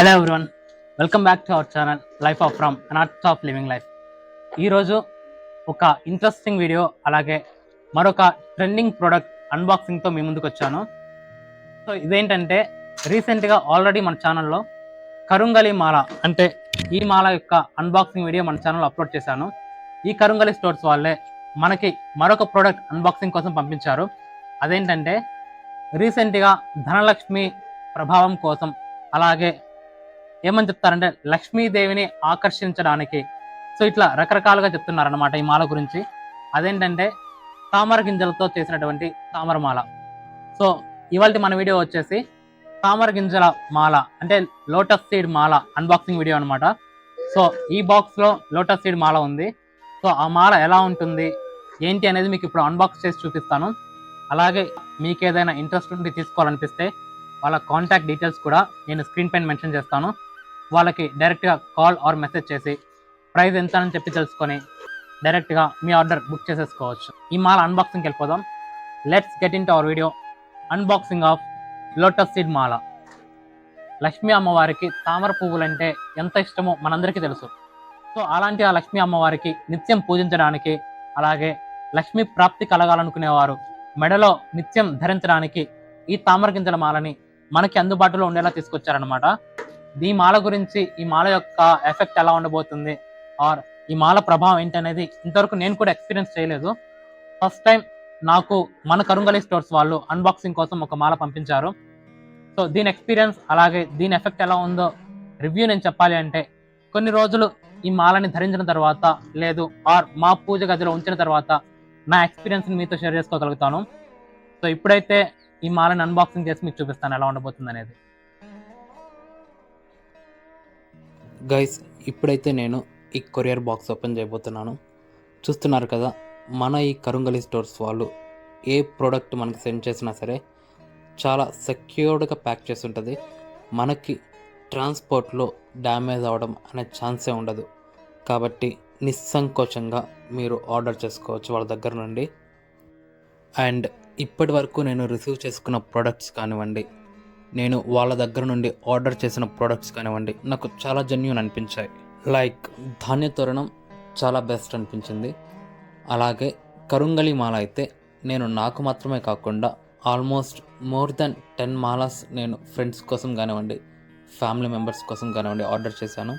Hello everyone welcome back to our channel life of from arts of living life ఈరోజు ఒక interesting video అలాగే మరొక trending product అన్బాక్సింగ్తో మీ ముందుకు వచ్చాను. సో ఇదేంటంటే రీసెంట్గా ఆల్రెడీ మన ఛానల్లో కరుంగలి మాల అంటే ఈ మాల యొక్క అన్బాక్సింగ్ వీడియో మన ఛానల్లో అప్లోడ్ చేశాను. ఈ కరుంగలి స్టోర్స్ వాళ్ళే మనకి మరొక ప్రోడక్ట్ అన్బాక్సింగ్ కోసం పంపించారు. అదేంటంటే రీసెంట్గా ధనలక్ష్మి ప్రభావం కోసం అలాగే ఏమని చెప్తారంటే లక్ష్మీదేవిని ఆకర్షించడానికి. సో ఇట్లా రకరకాలుగా చెప్తున్నారనమాట ఈ మాల గురించి. అదేంటంటే తామర గింజలతో చేసినటువంటి తామర మాల. సో ఇవాళ మన వీడియో వచ్చేసి తామర గింజల మాల అంటే లోటస్ సీడ్ మాల అన్బాక్సింగ్ వీడియో అనమాట సో ఈ బాక్స్లో లోటస్ సీడ్ మాల ఉంది. సో ఆ మాల ఎలా ఉంటుంది ఏంటి అనేది మీకు ఇప్పుడు అన్బాక్స్ చేసి చూపిస్తాను. అలాగే మీకు ఏదైనా ఇంట్రెస్ట్ ఉండి తీసుకోవాలనిపిస్తే వాళ్ళ కాంటాక్ట్ డీటెయిల్స్ కూడా నేను స్క్రీన్ పైన మెన్షన్ చేస్తాను. వాళ్ళకి డైరెక్ట్గా కాల్ ఆర్ మెసేజ్ చేసి ప్రైస్ ఎంత అని చెప్పి తెలుసుకొని డైరెక్ట్గా మీ ఆర్డర్ బుక్ చేసేసుకోవచ్చు. ఈ మాల అన్బాక్సింగ్కి వెళ్ళిపోదాం. Let's get into our video unboxing of lotus seed మాల. లక్ష్మీ అమ్మవారికి తామర పువ్వులు అంటే ఎంత ఇష్టమో మనందరికీ తెలుసు. సో అలాంటి ఆ లక్ష్మీ అమ్మవారికి నిత్యం పూజించడానికి అలాగే లక్ష్మీ ప్రాప్తి కలగాలనుకునేవారు మెడలో నిత్యం ధరించడానికి ఈ తామర గింజల మాలని మనకి అందుబాటులో ఉండేలా తీసుకొచ్చారనమాట ఈ మాల గురించి ఈ మాల యొక్క ఎఫెక్ట్ ఎలా ఉండబోతుంది? ఆర్ ఈ మాల ప్రభావం ఏంటనేది ఇంతవరకు నేను కూడా ఎక్స్పీరియన్స్ చేయలేదు. ఫస్ట్ టైం నాకు మన కరుంగలి స్టోర్స్ వాళ్ళు అన్బాక్సింగ్ కోసం ఒక మాల పంపించారు. సో దీని ఎక్స్పీరియన్స్ అలాగే దీని ఎఫెక్ట్ ఎలా ఉందో రివ్యూ నేను చెప్పాలి అంటే కొన్ని రోజులు ఈ మాలని ధరించిన తర్వాత లేదు ఆర్ మా పూజ గదిలో ఉంచిన తర్వాత నా ఎక్స్పీరియన్స్ని మీతో షేర్ చేసుకోగలుగుతాను. సో ఇప్పుడైతే ఈ మాలని అన్బాక్సింగ్ చేసి మీకు చూపిస్తాను ఎలా ఉండబోతుంది అనేది గైస్ ఇప్పుడైతే నేను ఈ కొరియర్ బాక్స్ ఓపెన్ చేయబోతున్నాను. చూస్తున్నారు కదా మన ఈ కరుంగలి స్టోర్స్ వాళ్ళు ఏ ప్రోడక్ట్ మనకి సెండ్ చేసినా సరే చాలా సెక్యూర్డ్గా ప్యాక్ చేసి ఉంటుంది మనకి ట్రాన్స్పోర్ట్లో డ్యామేజ్ అవ్వడం అనే ఛాన్సే ఉండదు. కాబట్టి నిస్సంకోచంగా మీరు ఆర్డర్ చేసుకోవచ్చు వాళ్ళ దగ్గర నుండి. అండ్ ఇప్పటి వరకు నేను రిసీవ్ చేసుకున్న ప్రోడక్ట్స్ కానివ్వండి నేను వాళ్ళ దగ్గర నుండి ఆర్డర్ చేసిన ప్రోడక్ట్స్ కానివ్వండి నాకు చాలా జెన్యున్ అనిపించాయి. లైక్ ధాన్య తోరణం చాలా బెస్ట్ అనిపించింది. అలాగే కరుంగలి మాల అయితే నేను నాకు మాత్రమే కాకుండా ఆల్మోస్ట్ మోర్ దెన్ టెన్ మాలాస్ నేను ఫ్రెండ్స్ కోసం కానివ్వండి ఫ్యామిలీ మెంబర్స్ కోసం కానివ్వండి ఆర్డర్ చేశాను.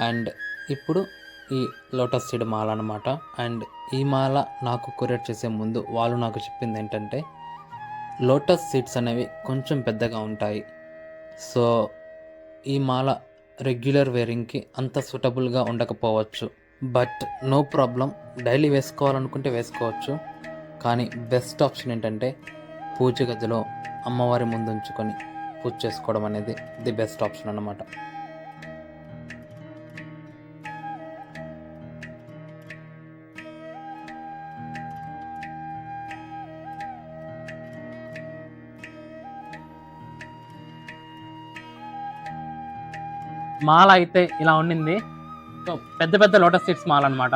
అండ్ ఇప్పుడు ఈ లోటస్ సీడ్ మాల అనమాట అండ్ ఈ మాల నాకు కొరియర్ చేసే ముందు వాళ్ళు నాకు చెప్పింది ఏంటంటే లోటస్ సీడ్స్ అనేవి కొంచెం పెద్దగా ఉంటాయి. సో ఈ మాల రెగ్యులర్ వేరింగ్కి అంత సూటబుల్గా ఉండకపోవచ్చు. బట్ నో ప్రాబ్లం డైలీ వేసుకోవాలనుకుంటే వేసుకోవచ్చు. కానీ బెస్ట్ ఆప్షన్ ఏంటంటే పూజ గదిలో అమ్మవారి ముందు ఉంచుకొని పూజ చేసుకోవడం అనేది ది బెస్ట్ ఆప్షన్ అన్నమాట. మాల అయితే ఇలా ఉండింది. సో పెద్ద పెద్ద లోటస్ సీడ్స్ మాల అనమాట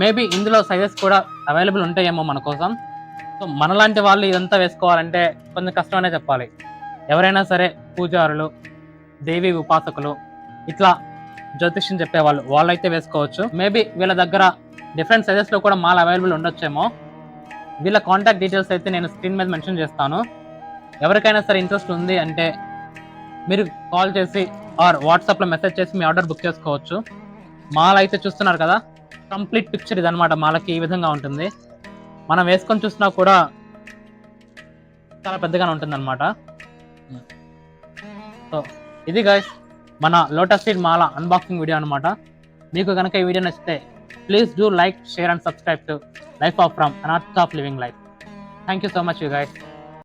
మేబీ ఇందులో సైజెస్ కూడా అవైలబుల్ ఉంటాయేమో మన కోసం. సో మనలాంటి వాళ్ళు ఇదంతా వేసుకోవాలంటే కొంచెం కష్టమనే చెప్పాలి. ఎవరైనా సరే పూజారులు దేవి ఉపాసకులు ఇట్లా జ్యోతిష్యం చెప్పేవాళ్ళు వాళ్ళైతే వేసుకోవచ్చు. మేబీ వీళ్ళ దగ్గర డిఫరెంట్ సైజెస్లో కూడా మాల్ అవైలబుల్ ఉండొచ్చేమో. వీళ్ళ కాంటాక్ట్ డీటెయిల్స్ అయితే నేను స్క్రీన్ మీద మెన్షన్ చేస్తాను. ఎవరికైనా సరే ఇంట్రెస్ట్ ఉంది అంటే మీరు కాల్ చేసి ఆర్ వాట్సాప్లో మెసేజ్ చేసి మీ ఆర్డర్ బుక్ చేసుకోవచ్చు. మాల అయితే చూస్తున్నారు కదా కంప్లీట్ పిక్చర్ ఇదనమాట మాలకి ఈ విధంగా ఉంటుంది. మనం వేసుకొని చూసినా కూడా చాలా పెద్దగానే ఉంటుంది అనమాట సో ఇది గాయస్ మన లోటస్ సీడ్ మాల అన్బాక్సింగ్ వీడియో అనమాట మీకు కనుక ఈ వీడియో నచ్చితే please do like share and subscribe to life of from an arts of living life thank you so much you guys